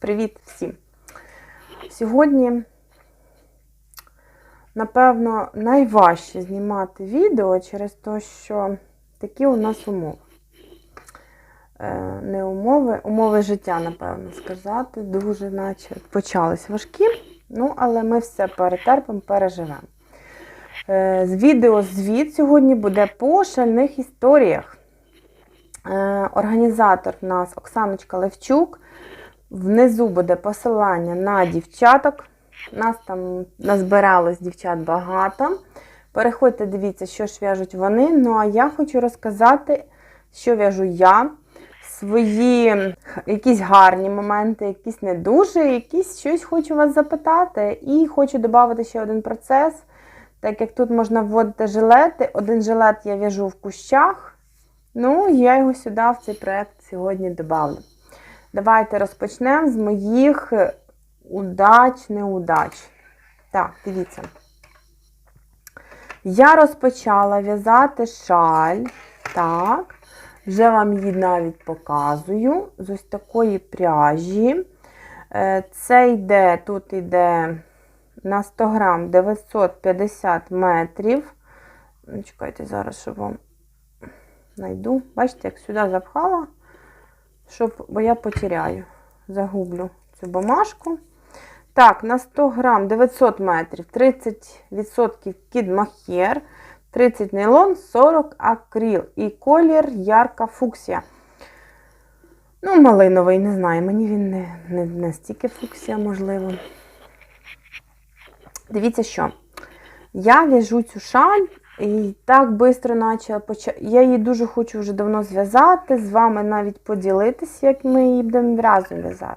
Привіт всім! Сьогодні, напевно, найважче знімати відео через те, що такі у нас умови. Е, Не умови, умови життя, напевно, сказати. Дуже наче почались важкі. Ну, але ми все перетерпимо, переживемо. Е, З відео звіт сьогодні буде по шальних історіях. Е, Організатор в нас Оксаночка Левчук. Внизу буде посилання на дівчаток. Нас там назбиралось дівчат багато. Переходьте, дивіться, що ж в'яжуть вони. Ну, а я хочу розказати, що в'яжу я. Свої якісь гарні моменти, якісь не дуже, якісь щось хочу вас запитати. І хочу додати ще один процес. Так як тут можна вводити жилети, один жилет я в'яжу в кущах. Ну, я його сюди в цей проєкт сьогодні додавлю. Давайте розпочнемо з моїх удач, неудач. Так, дивіться. Я розпочала в'язати шаль. Так, вже вам її навіть показую. З ось такої пряжі. Це йде, тут йде на 100 грам 950 метрів. Ну, Чекайте, зараз, щоб вам знайду. Бачите, як сюди запхала, щоб, бо я потеряю, загублю цю бумажку. Так, на 100 грам 900 метрів, 30% кід махер, 30 нейлон, 40 акрил. І колір ярка фуксія. Ну, малиновий, не знаю, мені він не, не, не стільки фуксія, можливо. Дивіться, що я в'яжу цю шаль і так швидко наче. Я її дуже хочу вже давно зв'язати, з вами навіть поділитися, як ми її будемо разом в'язати.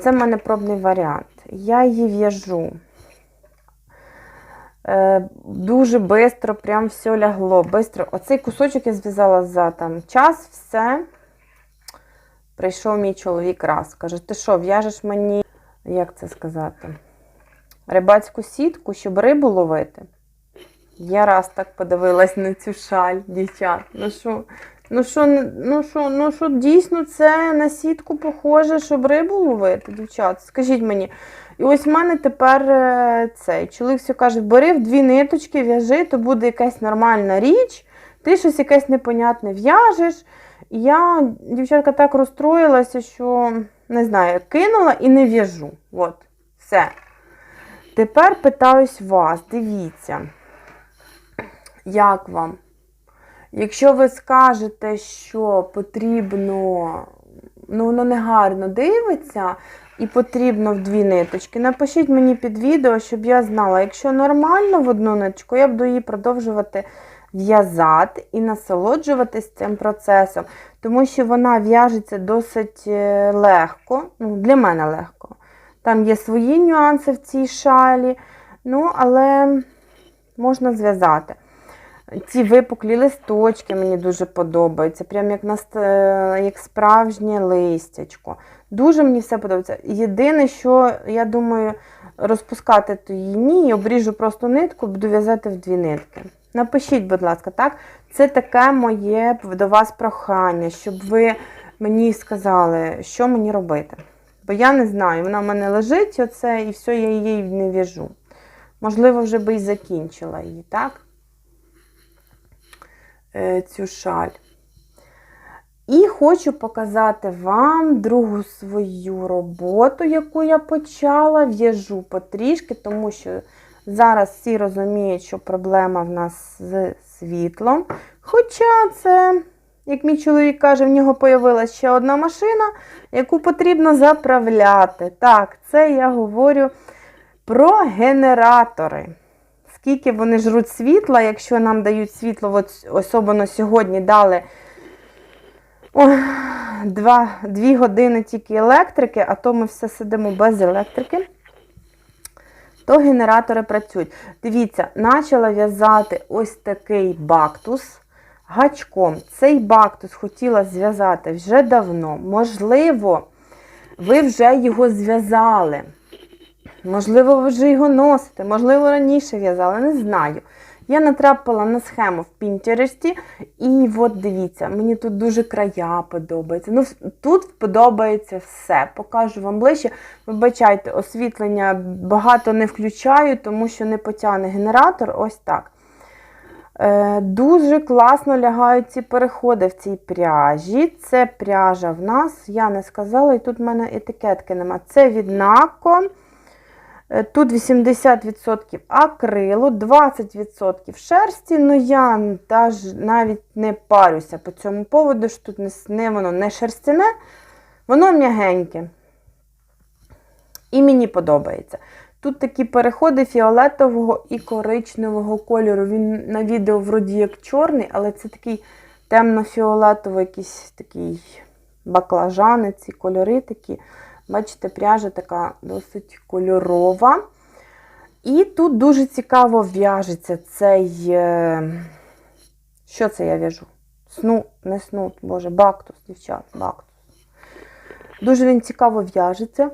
Це в мене пробний варіант. Я її в'яжу. Е, дуже швидко, прям все лягло. Бистро. Оцей кусочок я зв'язала за там, час, все. Прийшов мій чоловік раз. Каже, ти що, в'яжеш мені, як це сказати, рибацьку сітку, щоб рибу ловити? Я раз так подивилась на цю шаль, дівчат. Ну що, ну що, ну що, ну що, дійсно це на сітку похоже, щоб рибу ловити, дівчат? Скажіть мені. І ось в мене тепер цей чоловік все каже: бери в дві ниточки, в'яжи, то буде якась нормальна річ, ти щось якесь непонятне в'яжеш. І я, дівчатка, так розстроїлася, що не знаю, кинула і не в'яжу. От, все. Тепер питаюсь вас, дивіться. Як вам? Якщо ви скажете, що потрібно, ну воно не гарно дивиться, і потрібно в дві ниточки, напишіть мені під відео, щоб я знала, якщо нормально в одну ниточку, я буду її продовжувати в'язати і насолоджуватись цим процесом, тому що вона в'яжеться досить легко, ну, для мене легко. Там є свої нюанси в цій шалі, ну, але можна зв'язати. Ці випуклі листочки мені дуже подобаються. Прям як на, як справжнє листячко. Дуже мені все подобається. Єдине, що, я думаю, розпускати то її ні, обріжу просто нитку, буду в'язати в дві нитки. Напишіть, будь ласка, так? Це таке моє до вас прохання, щоб ви мені сказали, що мені робити. Бо я не знаю, вона в мене лежить, оце, і все, я її не в'яжу. Можливо, вже би і закінчила її, так? Цю шаль. І хочу показати вам другу свою роботу, яку я почала. В'яжу потрішки, тому що зараз всі розуміють, що проблема в нас з світлом. Хоча це, як мій чоловік каже, в нього з'явилася ще одна машина, яку потрібно заправляти. Так, це я говорю про генератори. Скільки вони жруть світла, якщо нам дають світло, от особливо сьогодні дали о, два, дві години тільки електрики, а то ми все сидимо без електрики, то генератори працюють. Дивіться, почала в'язати ось такий бактус гачком. Цей бактус хотіла зв'язати вже давно. Можливо, ви вже його зв'язали. Можливо, ви вже його носите, можливо, раніше в'язали, не знаю. Я натрапила на схему в Пінтересті, і от дивіться, мені тут дуже края подобається. Ну, тут подобається все. Покажу вам ближче. Вибачайте, освітлення багато не включаю, тому що не потягне генератор. Ось так. Е, Дуже класно лягають ці переходи в цій пряжі. Це пряжа в нас, я не сказала, і тут в мене етикетки нема. Це від Нако. Е, Тут 80% акрилу, 20% шерсті. Ну я навіть не парюся по цьому поводу, що тут не, не воно не шерстяне, воно м'ягеньке. І мені подобається. Тут такі переходи фіолетового і коричневого кольору. Він на відео вроді як чорний, але це такий темно-фіолетовий, якийсь такий баклажани, ці кольори такі. Бачите, пряжа така досить кольорова. І тут дуже цікаво в'яжеться цей. е, Що це я в'яжу? Сну, не снут, боже, бактус, дівчат, бактус. Дуже він цікаво в'яжеться.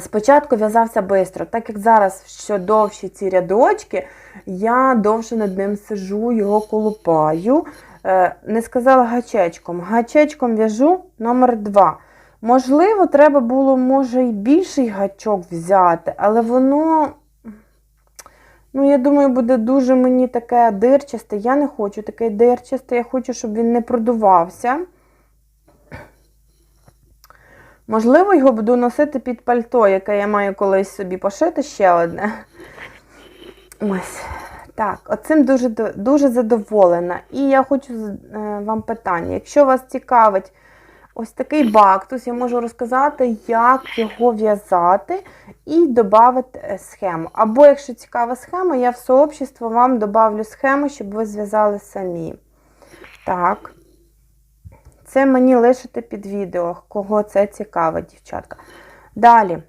Спочатку в'язався швидко, так як зараз що довші ці рядочки, я довше над ним сижу, його колупаю. Е, Не сказала гачечком. Гачечком в'яжу номер 2. Можливо, треба було, може, і більший гачок взяти, але воно, ну, я думаю, буде дуже мені таке дирчасте. Я не хочу таке дирчасте, я хочу, щоб він не продувався. Можливо, його буду носити під пальто, яке я маю колись собі пошити ще одне. Ось. Так, оцим дуже дуже задоволена. І я хочу е, вам питання. Якщо вас цікавить ось такий бактус, я можу розказати, як його в'язати і додати схему. Або, якщо цікава схема, я в сообщество вам додавлю схему, щоб ви зв'язали самі. Так. Це мені лишити під відео, кого це цікавить, дівчатка. Далі.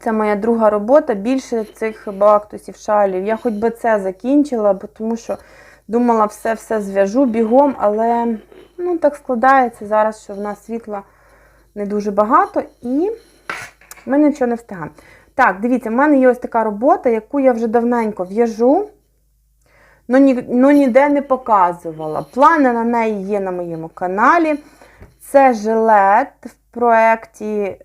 Це моя друга робота. Більше цих бактусів, шалів. Я хоч би це закінчила, тому що думала, все-все зв'яжу бігом, але ну, так складається зараз, що в нас світла не дуже багато, і ми нічого не встигаємо. Так, дивіться, в мене є ось така робота, яку я вже давненько в'яжу. Ну, ні, ніде не показувала. Плани на неї є на моєму каналі. Це жилет в проєкті,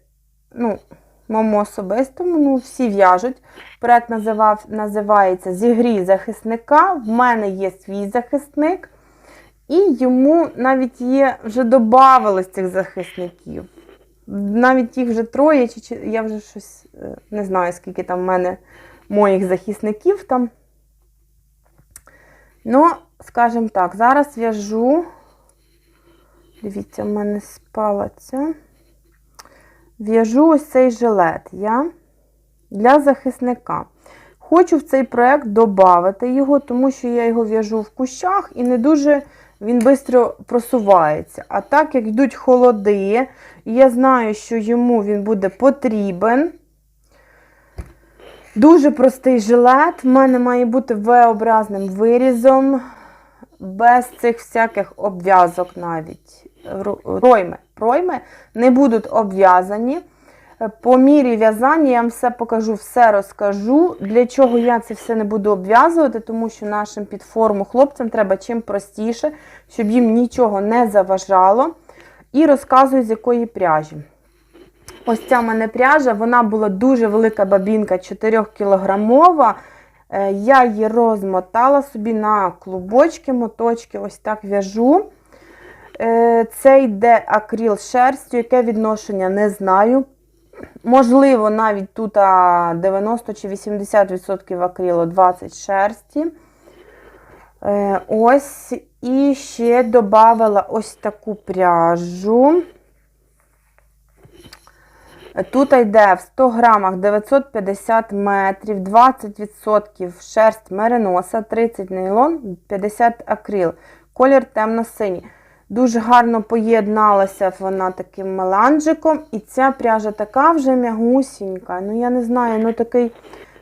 ну, моєму особистому, ну, всі в'яжуть. Проєкт називається Зігрій захисника. В мене є свій захисник. І йому навіть є, вже додавалось цих захисників. Навіть їх вже троє, чи, я вже щось е, не знаю, скільки там в мене моїх захисників там. Ну, скажімо так, зараз в'яжу. Дивіться, в мене спала ця. В'яжу ось цей жилет я для захисника. Хочу в цей проєкт додати його, тому що я його в'яжу в кущах і не дуже він швидко просувається. А так як йдуть холоди, і я знаю, що йому він буде потрібен. Дуже простий жилет. В мене має бути V-образним вирізом, без цих всяких обв'язок навіть. Ройми. Пройми не будуть обв'язані. По мірі в'язання я вам все покажу, все розкажу. Для чого я це все не буду обв'язувати, тому що нашим під форму хлопцям треба чим простіше, щоб їм нічого не заважало. І розказую, з якої пряжі. Ось ця в мене пряжа, вона була дуже велика бабінка, 4-кілограмова. Я її розмотала собі на клубочки, моточки, ось так в'яжу. Це йде акріл шерстю, яке відношення не знаю. Можливо, навіть тут 90 чи 80% акрилу, 20 шерсті. Ось, і ще додала ось таку пряжу. Тут йде в 100 грамах 950 метрів, 20% шерсть мериноса, 30 нейлон, 50 акрил. Колір темно-синій. Дуже гарно поєдналася вона таким меланжиком. І ця пряжа така вже м'ягусінька. Ну, я не знаю, ну такий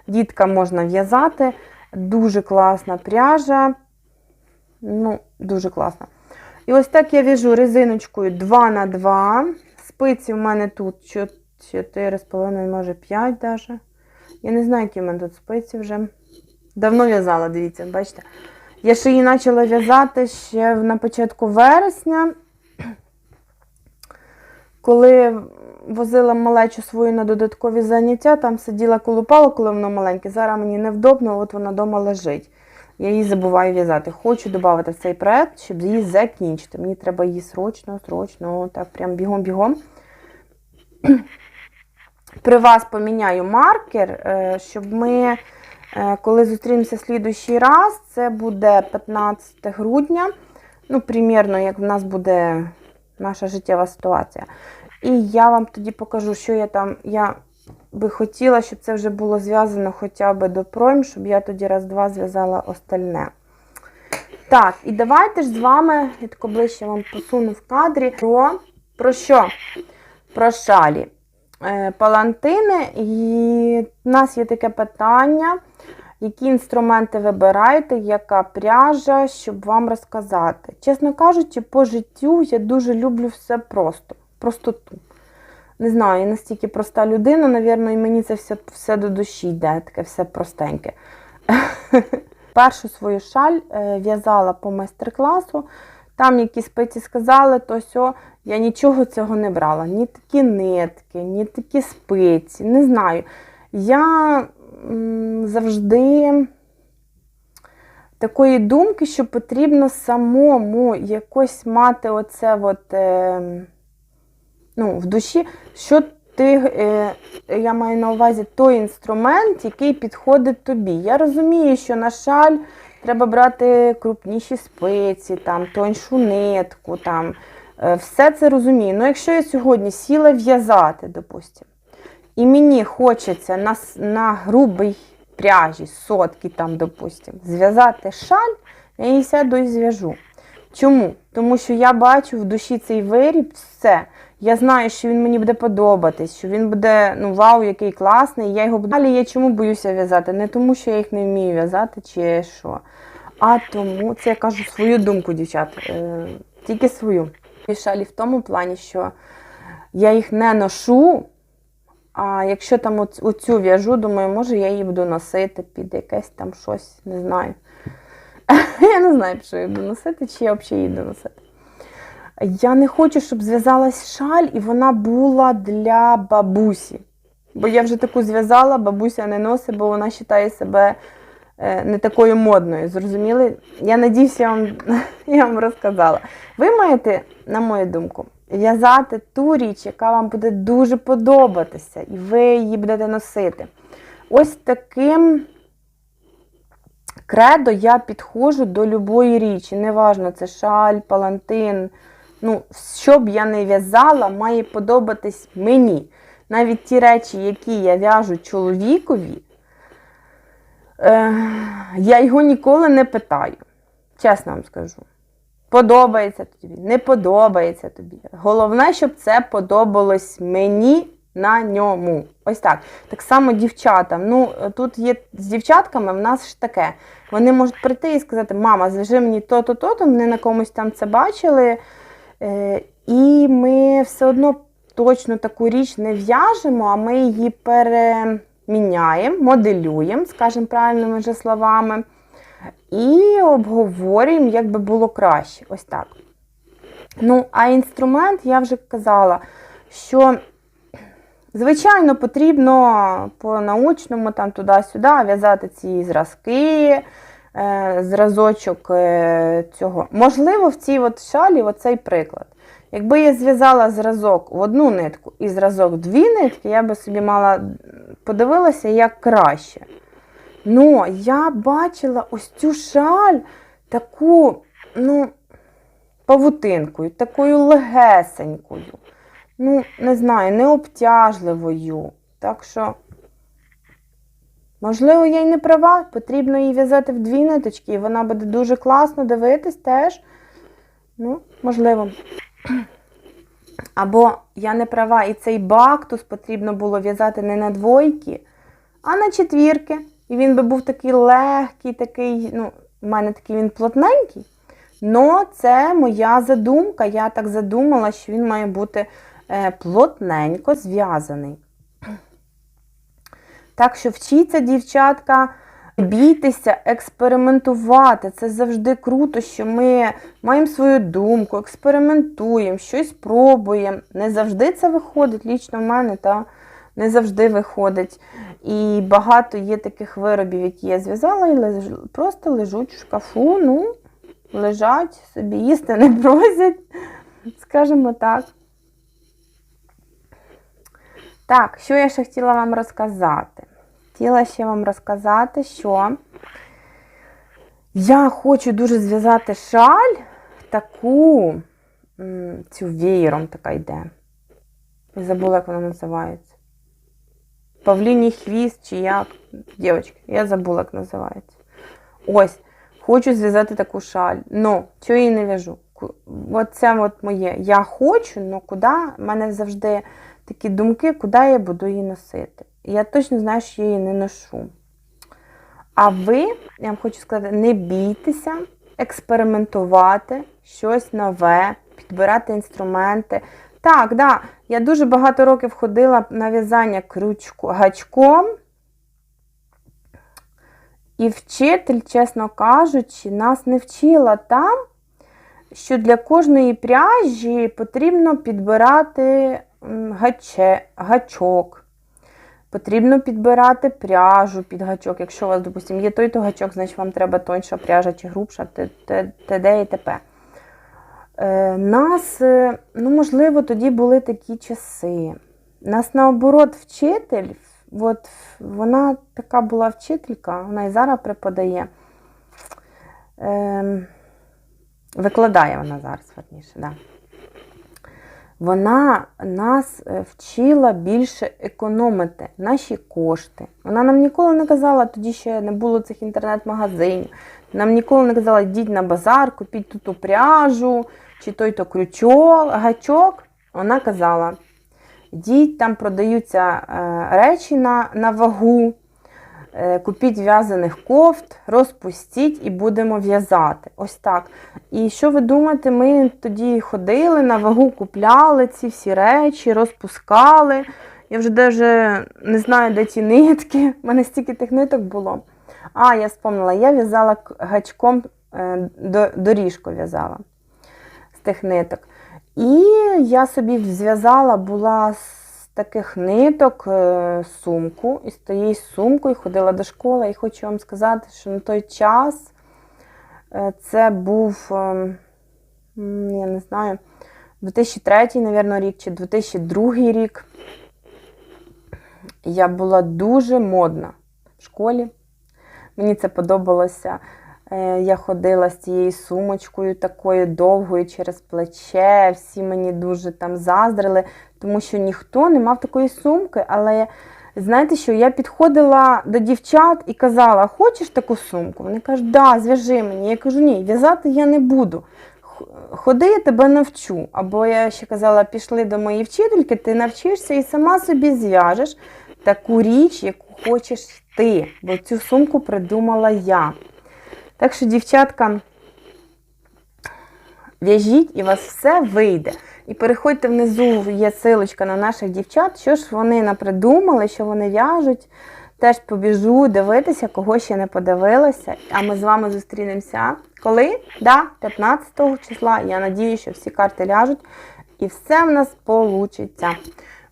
дітка можна в'язати. Дуже класна пряжа. Ну, дуже класна. І ось так я в'яжу резиночкою 2 на 2 Спиці в мене тут 4,5, може 5 даже. Я не знаю, які в мене тут спиці вже. Давно в'язала, дивіться, бачите. Я ще її почала в'язати ще на початку вересня, коли возила малечу свою на додаткові заняття, там сиділа колупала, коли воно маленьке. Зараз мені невдобно, от вона вдома лежить. Я її забуваю в'язати. Хочу додати в цей проект, щоб її закінчити. Мені треба її срочно, срочно, так прям бігом-бігом. При вас поміняю маркер, е, щоб ми, коли зустрінемося слідуючий раз, це буде 15 грудня. Ну, примірно, як в нас буде наша життєва ситуація. І я вам тоді покажу, що я там. Я би хотіла, щоб це вже було зв'язано хоча б до пройм, щоб я тоді раз-два зв'язала остальне. Так, і давайте ж з вами, я тако ближче вам посуну в кадрі, про, про що? Про шалі. Е, палантини, і в нас є таке питання, які інструменти вибираєте, яка пряжа, щоб вам розказати. Чесно кажучи, по життю я дуже люблю все просто, простоту. Не знаю, я настільки проста людина, навірно, і мені це все, все до душі йде, таке все простеньке. Першу свою шаль е, в'язала по майстер-класу. Там які спиці сказали, то сьо, я нічого цього не брала. Ні такі нитки, ні такі спиці. Не знаю. Я завжди такої думки, що потрібно самому якось мати оце от, е, ну, в душі, що ти, е, я маю на увазі той інструмент, який підходить тобі. Я розумію, що, на жаль, треба брати крупніші спиці, там, тоньшу нитку. Там, е, все це розумію. Ну, якщо я сьогодні сіла в'язати, допустимо, і мені хочеться на, на грубій пряжі, сотки, там, допустимо, зв'язати шаль, я її сяду і зв'яжу. Чому? Тому що я бачу в душі цей виріб, все. Я знаю, що він мені буде подобатись, що він буде, ну вау, який класний, я його буду. Далі я чому боюся в'язати? Не тому, що я їх не вмію в'язати чи що. А тому, це я кажу свою думку, дівчат, е, тільки свою. І шалі в тому плані, що я їх не ношу, а якщо там оцю в'яжу, думаю, може я її буду носити під якесь там щось, не знаю. Я не знаю, що я буду носити, чи я взагалі її буду носити. Я не хочу, щоб зв'язалась шаль і вона була для бабусі. Бо я вже таку зв'язала, бабуся не носить, бо вона вважає себе е, не такою модною. Зрозуміли? Я надіюся, я вам, я вам розказала. Ви маєте, на мою думку, в'язати ту річ, яка вам буде дуже подобатися, і ви її будете носити. Ось таким кредо я підходжу до любої річі. Неважно, це шаль, палантин. Ну, що б я не в'язала, має подобатись мені. Навіть ті речі, які я в'яжу чоловікові, е, я його ніколи не питаю. Чесно вам скажу. Подобається тобі, не подобається тобі. Головне, щоб це подобалось мені на ньому. Ось так. Так само дівчатам. Ну, тут є з дівчатками, в нас ж таке. Вони можуть прийти і сказати, мама, зв'яжи мені то-то, то-то, вони на комусь там це бачили. Е, і ми все одно точно таку річ не в'яжемо, а ми її переміняємо, моделюємо, скажімо правильними вже словами, і обговорюємо, як би було краще. Ось так. Ну, а інструмент, я вже казала, що, звичайно, потрібно по-научному там туди-сюди в'язати ці зразки, е, зразочок е, цього. Можливо, в цій от шалі оцей приклад. Якби я зв'язала зразок в одну нитку і зразок в дві нитки, я би собі мала подивилася, як краще. Ну, я бачила ось цю шаль таку, ну, павутинкою, такою легесенькою. Ну, не знаю, необтяжливою. Так що, можливо, я й не права. Потрібно її в'язати в дві ниточки, і вона буде дуже класно дивитись теж. Ну, можливо. Або я не права, і цей бактус потрібно було в'язати не на двойки, а на четвірки. І він би був такий легкий, такий, ну, в мене такий він плотненький. Но це моя задумка. Я так задумала, що він має бути плотненько зв'язаний. Так що вчіться, дівчатка, бійтеся експериментувати. Це завжди круто, що ми маємо свою думку, експериментуємо, щось пробуємо. Не завжди це виходить, лічно в мене, та не завжди виходить. І багато є таких виробів, які я зв'язала, і леж- просто лежуть в шкафу, ну, лежать, собі їсти не просять, скажімо так. Так, що я ще хотіла вам розказати? Хотіла ще вам розказати, що я хочу дуже зв'язати шаль таку, цю веєром така йде. Я забула, як вона називається. Павліній хвіст чи як. Дівчатки, я забула, як називається. Ось, хочу зв'язати таку шаль. Ну, чого її не в'яжу? Ку- От моє. Я хочу, але куди? У мене завжди такі думки, куди я буду її носити. Я точно знаю, що я її не ношу. А ви, я вам хочу сказати, не бійтеся експериментувати щось нове, підбирати інструменти. Так, да, я дуже багато років ходила на в'язання крючку, гачком. І вчитель, чесно кажучи, нас не вчила там, що для кожної пряжі потрібно підбирати гаче, гачок. Потрібно підбирати пряжу під гачок. Якщо у вас, допустимо, є той то гачок, значить вам треба тоньша пряжа чи грубша, т.д. і т.п. Е, Нас, е, ну, можливо, тоді були такі часи. Нас наоборот вчитель, от вона така була вчителька, вона і зараз преподає. Ем, викладає вона зараз, верніше, да. Вона нас е, вчила більше економити наші кошти. Вона нам ніколи не казала, тоді ще не було цих інтернет-магазинів. Нам ніколи не казала, йдіть на базар, купіть ту пряжу, чи той то крючок, гачок. Вона казала, йдіть, там продаються е, речі на, на вагу, купіть в'язаних кофт, розпустіть і будемо в'язати. Ось так. І що ви думаєте, ми тоді ходили на вагу, купляли ці всі речі, розпускали. Я вже даже не знаю, де ті нитки. У мене стільки тих ниток було. А, я спомнила, я в'язала гачком е, доріжку в'язала з тих ниток. І я собі зв'язала була з таких ниток е, сумку, і з тією сумкою ходила до школи. І хочу вам сказати, що на той час е, це був, е, я не знаю, 2003, мабуть, рік чи 2002 рік. Я була дуже модна в школі. Мені це подобалося. Е, Я ходила з цією сумочкою такою довгою через плече. Всі мені дуже там заздрили, тому що ніхто не мав такої сумки. Але знаєте що, я підходила до дівчат і казала, хочеш таку сумку? Вони кажуть, да, зв'яжи мені. Я кажу, ні, в'язати я не буду. Ходи, я тебе навчу. Або я ще казала, пішли до моєї вчительки, ти навчишся і сама собі зв'яжеш таку річ, яку хочеш ти. Бо цю сумку придумала я. Так що, дівчатка, в'яжіть і у вас все вийде. І переходьте внизу, є силочка на наших дівчат, що ж вони напридумали, що вони в'яжуть. Теж побіжу дивитися, кого ще не подивилася. А ми з вами зустрінемося. Коли? Да, 15 числа. Я надію, що всі карти ляжуть і все в нас получиться.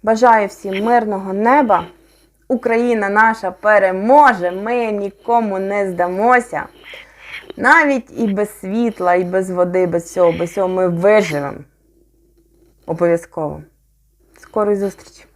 Бажаю всім мирного неба. Україна наша переможе, ми нікому не здамося. Навіть і без світла, і без води, без всього, без всього ми виживемо. Обов'язково. Скорої зустрічі!